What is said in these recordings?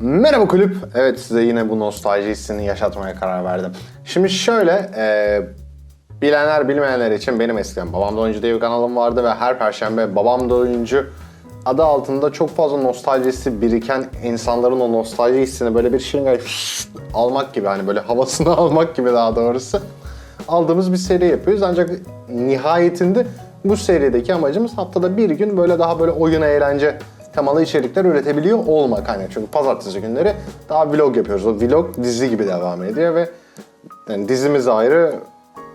Merhaba kulüp. Evet size yine bu nostalji hissini yaşatmaya karar verdim. Şimdi şöyle, e, bilenler bilmeyenler için benim eskiden Babam da Oyuncu diye bir kanalım vardı ve her perşembe Babam da Oyuncu adı altında çok fazla nostaljisi biriken insanların o nostalji hissini böyle bir şırınga almak gibi hani böyle havasını almak gibi daha doğrusu aldığımız bir seri yapıyoruz. Ancak nihayetinde bu serideki amacımız haftada bir gün böyle daha böyle oyun eğlence temalı içerikler üretebiliyor olmak. Hani çünkü pazartesi günleri daha vlog yapıyoruz. O vlog dizi gibi devam ediyor ve yani dizimiz ayrı,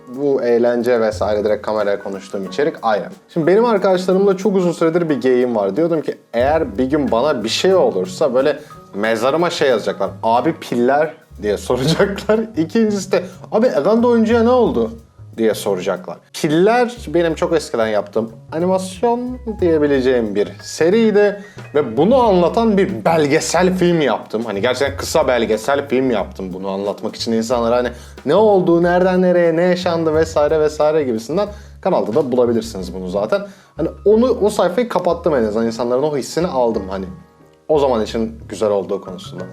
bu eğlence vesaire direkt kameraya konuştuğum içerik ayrı. Şimdi benim arkadaşlarımla çok uzun süredir bir geyim var. Diyordum ki eğer bir gün bana bir şey olursa böyle mezarıma şey yazacaklar. Abi piller diye soracaklar. İkincisi de abi Egan'da oyuncuya ne oldu? Diye soracaklar. Piller benim çok eskiden yaptığım animasyon diyebileceğim bir seriydi ve bunu anlatan bir belgesel film yaptım. Hani gerçekten kısa belgesel film yaptım bunu anlatmak için insanlara hani ne oldu, nereden nereye, ne yaşandı vesaire vesaire gibisinden kanalda da bulabilirsiniz bunu zaten. Hani onu o sayfayı kapattım en azından insanların o hissini aldım hani o zaman için güzel olduğu konusunda.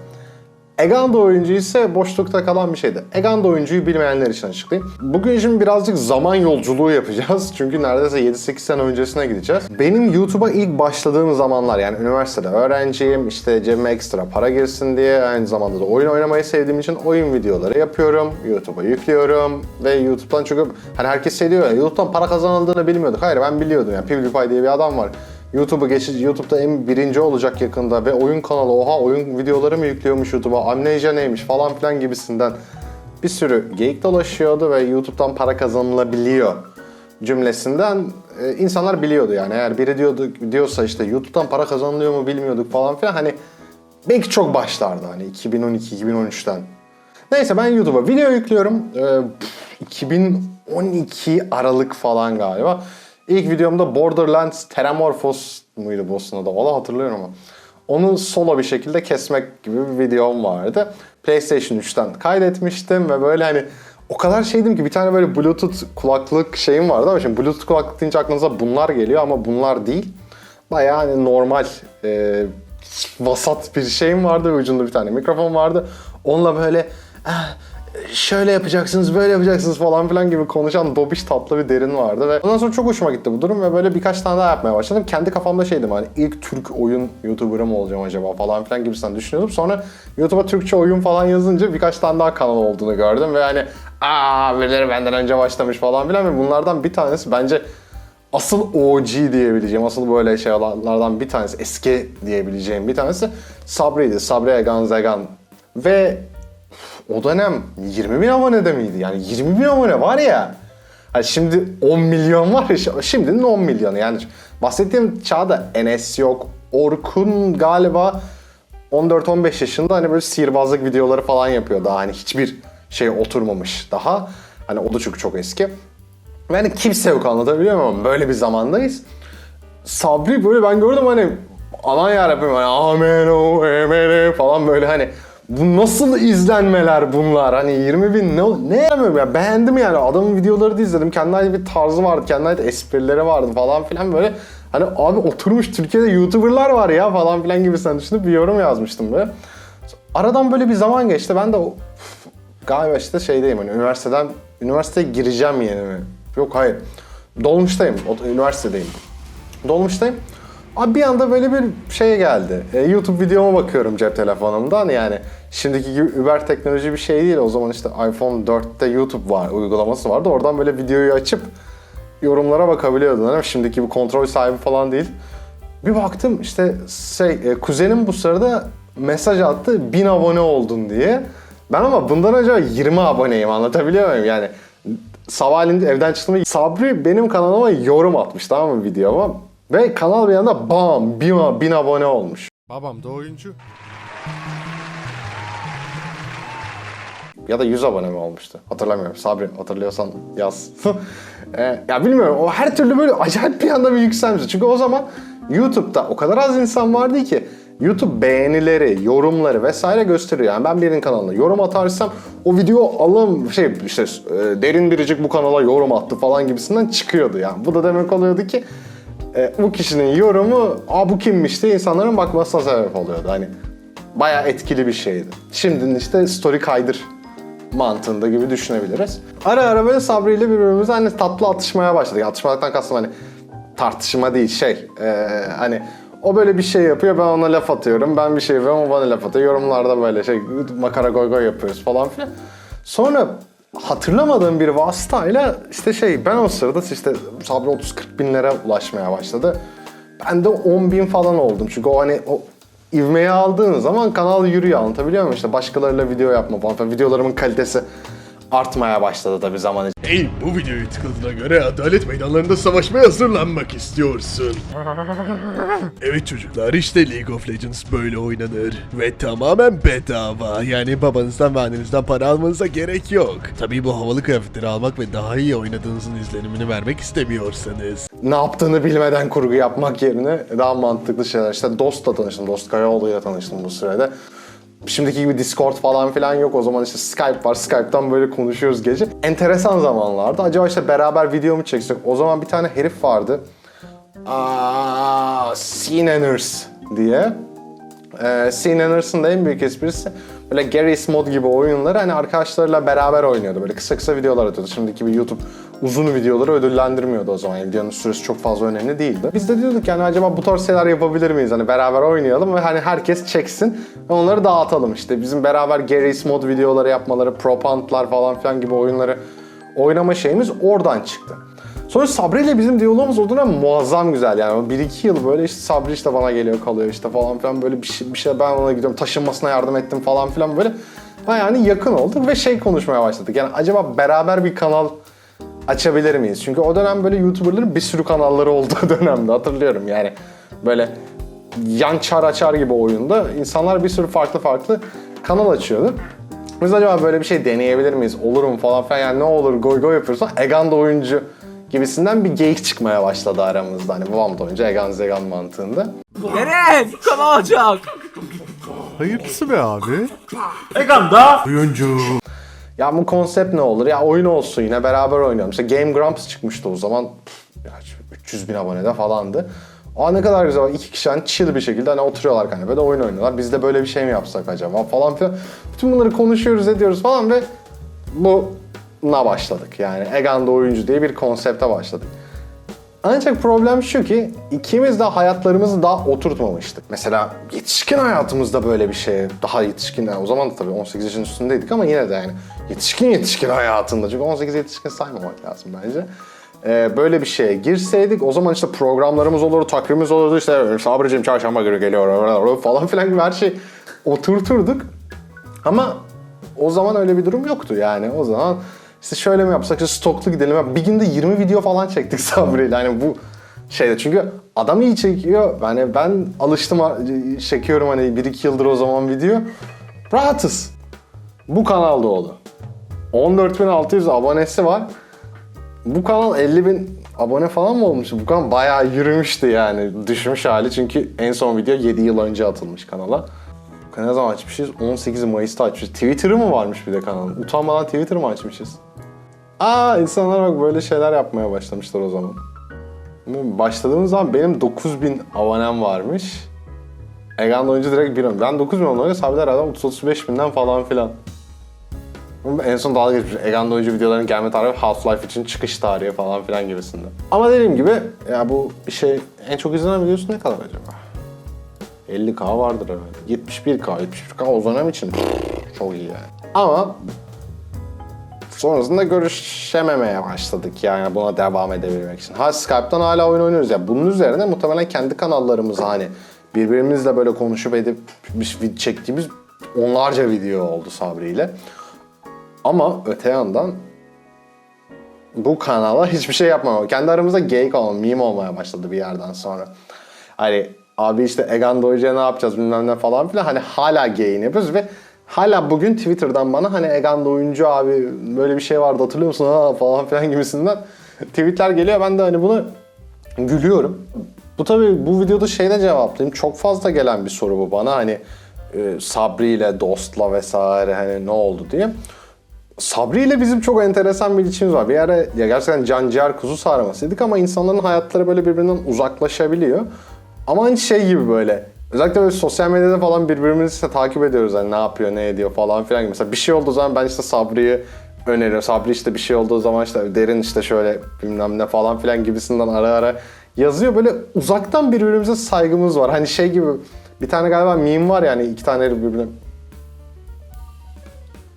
Eganda oyuncu ise boşlukta kalan bir şeydi. Eganda oyuncuyu bilmeyenler için açıklayayım. Bugün şimdi birazcık zaman yolculuğu yapacağız. Çünkü neredeyse 7-8 sene öncesine gideceğiz. Benim YouTube'a ilk başladığım zamanlar yani üniversitede öğrenciyim. işte cebime ekstra para girsin diye aynı zamanda da oyun oynamayı sevdiğim için oyun videoları yapıyorum. YouTube'a yüklüyorum ve YouTube'dan çünkü hani herkes şey diyor ya YouTube'dan para kazanıldığını bilmiyorduk. Hayır ben biliyordum yani PewDiePie diye bir adam var. YouTube'u geçici, YouTube'da en birinci olacak yakında ve oyun kanalı oha oyun videoları mı yüklüyormuş YouTube'a, amnesia neymiş falan filan gibisinden bir sürü geyik dolaşıyordu ve YouTube'dan para kazanılabiliyor cümlesinden e, insanlar biliyordu yani. Eğer biri diyordu diyorsa işte YouTube'dan para kazanılıyor mu bilmiyorduk falan filan hani belki çok başlardı hani 2012-2013'ten. Neyse ben YouTube'a video yüklüyorum. Pff, 2012 Aralık falan galiba. İlk videomda Borderlands Terramorphos muydu boss'un adı? Valla hatırlıyorum ama. Onu solo bir şekilde kesmek gibi bir videom vardı. PlayStation 3'ten kaydetmiştim ve böyle hani o kadar şeydim ki bir tane böyle Bluetooth kulaklık şeyim vardı ama şimdi Bluetooth kulaklık deyince aklınıza bunlar geliyor ama bunlar değil. Bayağı hani normal e, vasat bir şeyim vardı ve ucunda bir tane mikrofon vardı. Onunla böyle "Ah, şöyle yapacaksınız, böyle yapacaksınız falan filan gibi konuşan dobiş tatlı bir derin vardı ve ondan sonra çok hoşuma gitti bu durum ve böyle birkaç tane daha yapmaya başladım. Kendi kafamda şeydim hani ilk Türk oyun YouTuber'ı mı olacağım acaba falan filan gibisinden düşünüyordum. Sonra YouTube'a Türkçe oyun falan yazınca birkaç tane daha kanal olduğunu gördüm ve hani aa birileri benden önce başlamış falan filan ve bunlardan bir tanesi bence asıl OG diyebileceğim, asıl böyle şeylerden bir tanesi, eski diyebileceğim bir tanesi Sabri'ydi. Sabri Egan Zegan. Ve o dönem 20 bin abonede miydi? Yani 20 bin abone var ya. Hani şimdi 10 milyon var ya, şimdinin 10 milyonu. Yani bahsettiğim çağda Enes yok, Orkun galiba 14-15 yaşında hani böyle sihirbazlık videoları falan yapıyor daha hani hiçbir şey oturmamış daha. Hani o da çünkü çok eski. Ve hani kimse yok anlatabiliyor muyum? Böyle bir zamandayız. Sabri böyle ben gördüm hani aman yarabbim hani amen o amen falan böyle hani bu nasıl izlenmeler bunlar? Hani 20 bin ne, ne yapıyorum ya beğendim yani adamın videoları da izledim. Kendine ait bir tarzı vardı, kendine ait esprileri vardı falan filan böyle. Hani abi oturmuş Türkiye'de YouTuber'lar var ya falan filan gibi sen düşünüp bir yorum yazmıştım böyle. Aradan böyle bir zaman geçti. Ben de o- galiba işte şeydeyim hani üniversiteden üniversiteye gireceğim yeni mi? Yok hayır. Dolmuştayım. Üniversitedeyim. Dolmuştayım. Abi bir anda böyle bir şey geldi. E, YouTube videoma bakıyorum cep telefonumdan yani. Şimdiki gibi Uber teknoloji bir şey değil. O zaman işte iPhone 4'te YouTube var, uygulaması vardı. Oradan böyle videoyu açıp yorumlara bakabiliyordun. Hani şimdiki bu kontrol sahibi falan değil. Bir baktım işte şey, e, kuzenim bu sırada mesaj attı 1000 abone oldun diye. Ben ama bundan önce 20 aboneyim anlatabiliyor muyum? Yani sabahleyin evden çıktığımda Sabri benim kanalıma yorum atmış tamam mı videoma. Ve kanal bir anda bam 1000, 1000 abone olmuş. Babam da oyuncu. ya da 100 abone mi olmuştu? Hatırlamıyorum. Sabri hatırlıyorsan yaz. E, ya bilmiyorum. O her türlü böyle acayip bir anda bir yükselmişti. Çünkü o zaman YouTube'da o kadar az insan vardı ki YouTube beğenileri, yorumları vesaire gösteriyor. Yani ben birinin kanalına yorum atarsam o video alım şey işte e, derin biricik bu kanala yorum attı falan gibisinden çıkıyordu yani. Bu da demek oluyordu ki e, bu kişinin yorumu aa bu kimmiş diye insanların bakmasına sebep oluyordu. Hani bayağı etkili bir şeydi. Şimdi işte story kaydır mantığında gibi düşünebiliriz. Ara ara böyle Sabri ile birbirimize hani tatlı atışmaya başladık. Atışmadan kastım hani tartışma değil şey. Ee, hani o böyle bir şey yapıyor ben ona laf atıyorum. Ben bir şey yapıyorum o bana laf atıyor. Yorumlarda böyle şey makara goy goy yapıyoruz falan filan. Sonra hatırlamadığım bir vasıtayla işte şey ben o sırada işte Sabri 30-40 binlere ulaşmaya başladı. Ben de 10 bin falan oldum. Çünkü o hani o ivmeyi aldığın zaman kanal yürüyor anlatabiliyor muyum? İşte başkalarıyla video yapma falan. Videolarımın kalitesi artmaya başladı tabii zaman içinde. Hey bu videoyu tıkladığına göre adalet meydanlarında savaşmaya hazırlanmak istiyorsun. evet çocuklar işte League of Legends böyle oynanır. Ve tamamen bedava. Yani babanızdan ve annenizden para almanıza gerek yok. Tabii bu havalı kıyafetleri almak ve daha iyi oynadığınızın izlenimini vermek istemiyorsanız. ne yaptığını bilmeden kurgu yapmak yerine daha mantıklı şeyler. İşte Dost'la tanıştım. Dost Kayaoğlu'yla tanıştım bu sürede. Şimdiki gibi Discord falan filan yok. O zaman işte Skype var. Skype'tan böyle konuşuyoruz gece. Enteresan zamanlarda. Acaba işte beraber video mu çeksek? O zaman bir tane herif vardı. Aa, Sinaners diye. Ee, da en büyük esprisi böyle Garry's Mod gibi oyunları hani arkadaşlarıyla beraber oynuyordu. Böyle kısa kısa videolar atıyordu. Şimdiki bir YouTube uzun videoları ödüllendirmiyordu o zaman. Yani videonun süresi çok fazla önemli değildi. Biz de diyorduk yani acaba bu tarz şeyler yapabilir miyiz? Hani beraber oynayalım ve hani herkes çeksin ve onları dağıtalım işte. Bizim beraber Garry's Mod videoları yapmaları, Propantlar falan filan gibi oyunları oynama şeyimiz oradan çıktı. Sonra Sabri ile bizim diyalogumuz o dönem muazzam güzel yani. 1-2 yıl böyle işte Sabri işte bana geliyor kalıyor işte falan filan böyle bir şey, bir şey ben ona gidiyorum taşınmasına yardım ettim falan filan böyle. Bayağı hani yakın olduk ve şey konuşmaya başladık. Yani acaba beraber bir kanal açabilir miyiz? Çünkü o dönem böyle YouTuber'ların bir sürü kanalları olduğu dönemde hatırlıyorum yani. Böyle yan çar açar gibi oyunda insanlar bir sürü farklı farklı kanal açıyordu. Biz acaba böyle bir şey deneyebilir miyiz? Olur mu falan filan yani ne olur goy goy yapıyoruz falan. Egan da oyuncu gibisinden bir geyik çıkmaya başladı aramızda. Hani babam da oyuncu Egan Zegan mantığında. Eren! Kanal olacak. Hayırlısı be abi. Egan'da. Oyuncu. Ya bu konsept ne olur? Ya oyun olsun yine beraber oynayalım. İşte Game Grumps çıkmıştı o zaman. Ya 300 bin abonede falandı. Aa ne kadar güzel. İki kişi hani chill bir şekilde hani oturuyorlar kanepede oyun oynuyorlar. Biz de böyle bir şey mi yapsak acaba falan filan. Bütün bunları konuşuyoruz ediyoruz falan ve buna başladık. Yani Egan'da oyuncu diye bir konsepte başladık. Ancak problem şu ki ikimiz de hayatlarımızı daha oturtmamıştık. Mesela yetişkin hayatımızda böyle bir şey, daha yetişkin, yani o zaman da tabii 18 yaşın üstündeydik ama yine de yani yetişkin yetişkin hayatında, çünkü 18 yetişkin saymamak lazım bence. Ee, böyle bir şeye girseydik o zaman işte programlarımız olurdu, takvimimiz olurdu işte Sabrıcığım çarşamba günü geliyor falan filan gibi her şey oturturduk. Ama o zaman öyle bir durum yoktu yani. O zaman işte şöyle mi yapsak, işte stoklu gidelim. Bir günde 20 video falan çektik Sabri'yle. Hani bu şeyde çünkü adam iyi çekiyor. Yani ben alıştım çekiyorum hani 1-2 yıldır o zaman video. Rahatız. Bu kanal dolu. 14.600 abonesi var. Bu kanal 50.000 abone falan mı olmuş? Bu kanal bayağı yürümüştü yani. Düşmüş hali çünkü en son video 7 yıl önce atılmış kanala. Ne zaman açmışız? 18 Mayıs'ta açmışız. Twitter'ı mı varmış bir de kanalın? Utanmadan Twitter mı açmışız? Aa insanlar bak böyle şeyler yapmaya başlamışlar o zaman. Başladığımız zaman benim 9000 abonem varmış. Egan oyuncu direkt bir Ben 9000 oyuncu sabitler herhalde 30-35 binden falan filan. En son dalga geçmiş. Egan oyuncu videoların gelme tarihi Half-Life için çıkış tarihi falan filan gibisinde. Ama dediğim gibi ya bu şey en çok izlenen videosu ne kadar acaba? 50k vardır herhalde. 71k, 71k o dönem için çok iyi yani. Ama sonrasında görüşememeye başladık yani buna devam edebilmek için. Ha Skype'tan hala oyun oynuyoruz ya. Bunun üzerine muhtemelen kendi kanallarımız hani birbirimizle böyle konuşup edip çektiğimiz onlarca video oldu Sabri ile. Ama öte yandan bu kanala hiçbir şey yapmamam. Kendi aramızda gay olma, meme olmaya başladı bir yerden sonra. Hani abi işte Egan Doyucu'ya ne yapacağız bilmem ne falan filan. Hani hala gay'ini yapıyoruz ve hala bugün Twitter'dan bana hani Egan Doyuncu abi böyle bir şey vardı hatırlıyor musun ha falan filan gibisinden tweetler geliyor. Ben de hani bunu gülüyorum. Bu tabii bu videoda şeyde cevaplayayım. Çok fazla gelen bir soru bu bana hani e, Sabri ile Dost'la vesaire hani ne oldu diye. Sabri ile bizim çok enteresan bir ilişkimiz var. Bir ara ya gerçekten can ciğer kuzu sarmasıydık ama insanların hayatları böyle birbirinden uzaklaşabiliyor. Ama hani şey gibi böyle Özellikle böyle sosyal medyada falan birbirimizi işte takip ediyoruz. Hani ne yapıyor, ne ediyor falan filan. Mesela bir şey olduğu zaman ben işte Sabri'yi öneriyorum. Sabri işte bir şey olduğu zaman işte derin işte şöyle bilmem ne falan filan gibisinden ara ara yazıyor. Böyle uzaktan birbirimize saygımız var. Hani şey gibi bir tane galiba meme var yani iki tane birbirine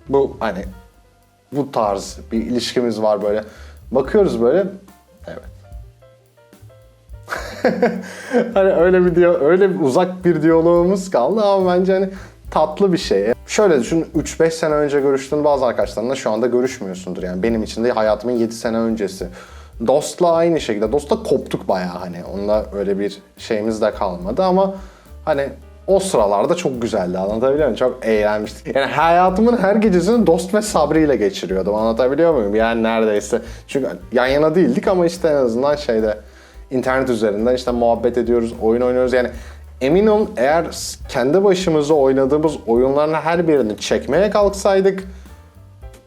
bu hani bu tarz bir ilişkimiz var böyle. Bakıyoruz böyle. Evet. hani öyle bir diyo- öyle bir uzak bir diyalogumuz kaldı ama bence hani tatlı bir şey. Şöyle düşün 3-5 sene önce görüştüğün bazı arkadaşlarınla şu anda görüşmüyorsundur. Yani benim için de hayatımın 7 sene öncesi. Dost'la aynı şekilde. Dost'la koptuk bayağı hani. Onunla öyle bir şeyimiz de kalmadı ama hani o sıralarda çok güzeldi anlatabiliyor muyum? Çok eğlenmiştik. Yani hayatımın her gecesini Dost ve Sabri ile geçiriyordum anlatabiliyor muyum? Yani neredeyse. Çünkü yan yana değildik ama işte en azından şeyde internet üzerinden işte muhabbet ediyoruz, oyun oynuyoruz. Yani emin olun eğer kendi başımıza oynadığımız oyunların her birini çekmeye kalksaydık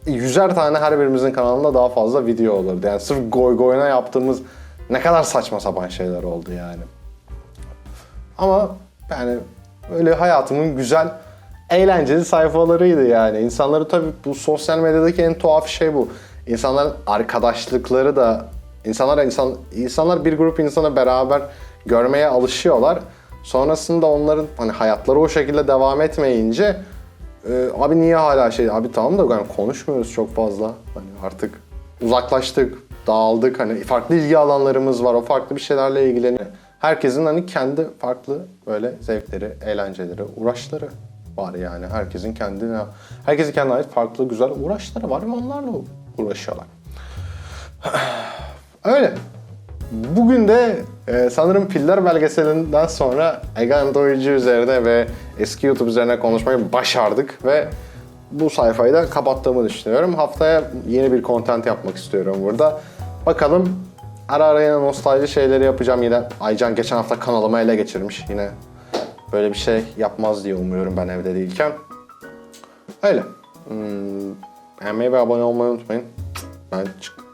yüzer tane her birimizin kanalında daha fazla video olurdu. Yani sırf goy goyuna yaptığımız ne kadar saçma sapan şeyler oldu yani. Ama yani öyle hayatımın güzel eğlenceli sayfalarıydı yani. İnsanları tabii bu sosyal medyadaki en tuhaf şey bu. İnsanların arkadaşlıkları da insanlar insan insanlar bir grup insanı beraber görmeye alışıyorlar. Sonrasında onların hani hayatları o şekilde devam etmeyince e, abi niye hala şey abi tamam da yani konuşmuyoruz çok fazla. Hani artık uzaklaştık, dağıldık. Hani farklı ilgi alanlarımız var. O farklı bir şeylerle ilgileniyor. Herkesin hani kendi farklı böyle zevkleri, eğlenceleri, uğraşları var yani. Herkesin kendine, herkesin kendine ait farklı güzel uğraşları var ve onlarla uğraşıyorlar. Öyle. Bugün de e, sanırım Piller belgeselinden sonra Egan Doyucu üzerine ve eski YouTube üzerine konuşmayı başardık ve bu sayfayı da kapattığımı düşünüyorum. Haftaya yeni bir content yapmak istiyorum burada. Bakalım ara ara yine nostalji şeyleri yapacağım yine. Aycan geçen hafta kanalımı ele geçirmiş yine. Böyle bir şey yapmaz diye umuyorum ben evde değilken. Öyle. Hmm, beğenmeyi ve abone olmayı unutmayın. Ben çık